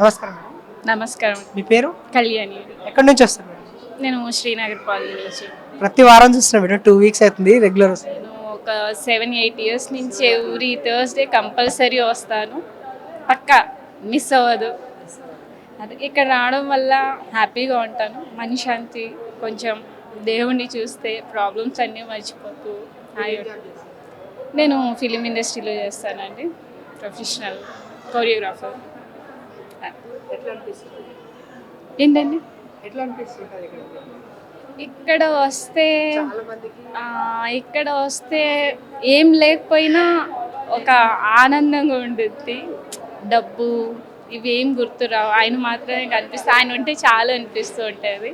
నమస్కారం నమస్కారం. మీ పేరు? కళ్యాణి. ఎక్కడి నుంచి వస్తారు నేను శ్రీనగర్ కాలనీ నుంచి. ప్రతి వారం చూస్తున్నాం మేడం. టూ వీక్స్ అవుతుంది రెగ్యులర్ నేను ఒక సెవెన్ ఎయిట్ ఇయర్స్ నుంచి ఎవ్రీ థర్స్డే కంపల్సరీ వస్తాను. పక్కా మిస్ అవ్వదు. అది ఇక్కడ రావడం వల్ల హ్యాపీగా ఉంటాను. మనశ్శాంతి కొంచెం దేవుణ్ణి చూస్తే ప్రాబ్లమ్స్ అన్నీ మర్చిపోతూ ఉంటుంది. నేను ఫిలిం ఇండస్ట్రీలో చేస్తానండి. ప్రొఫెషనల్ కొరియోగ్రాఫర్ ఎట్లా అనిపిస్తుంది ఏంటండి? ఎట్లా అనిపిస్తుంది ఇక్కడ వస్తే ఇక్కడ వస్తే ఏం లేకపోయినా ఒక ఆనందంగా ఉంటుంది డబ్బు ఇవి గుర్తురావు ఆయన మాత్రమే కనిపిస్తుంది ఆయన ఉంటే చాలా అనిపిస్తూ ఉంటుంది.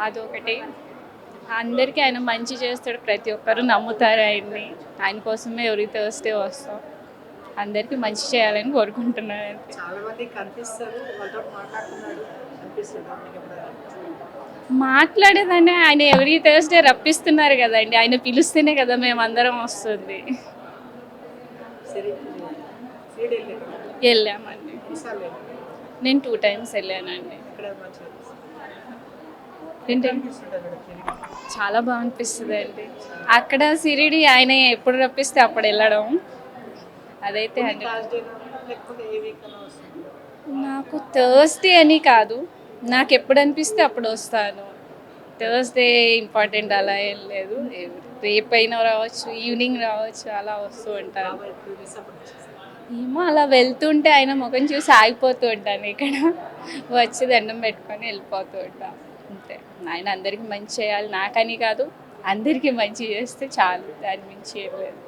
అదొకటి. అందరికీ ఆయన మంచి చేస్తాడు. ప్రతి ఒక్కరు నమ్ముతారు ఆయన్ని. ఆయన కోసమే ఎవరి థర్స్డే వస్తాం. అందరికీ మంచి చేయాలని కోరుకుంటున్నాను చాలా మంది కనిపిస్తారు వాళ్ళతో మాట్లాడుతున్నాడు? మాట్లాడేదాన్ని ఆయన ఎవరీ థర్స్డే రప్పిస్తున్నారు కదండి ఆయన పిలిస్తేనే కదా మేమందరం వస్తుంది. వెళ్ళామండి? నేను టూ టైమ్స్ వెళ్ళానండి. చాలా బాగా అనిపిస్తుంది అండి. అక్కడ సిరిడి ఆయన ఎప్పుడు రప్పిస్తే అప్పుడు వెళ్ళడం. అదైతే నాకు థర్స్డే అని కాదు నాకు ఎప్పుడు అనిపిస్తే అప్పుడు వస్తాను. థర్స్డే ఇంపార్టెంట్ అలా ఏం లేదు. రేపైనా రావచ్చు ఈవినింగ్ రావచ్చు అలా వస్తూ ఉంటాను. ఏమో అలా వెళ్తుంటే ఆయన ముఖం చూసి ఆగిపోతూ ఉంటాను ఇక్కడ. వచ్చి దండం పెట్టుకొని వెళ్ళిపోతూ ఉంటాను అంతే. ఆయన అందరికీ మంచి చేయాలి. నాకని కాదు అందరికీ మంచి చేస్తే చాలు. దాని మించి ఏం లేదు.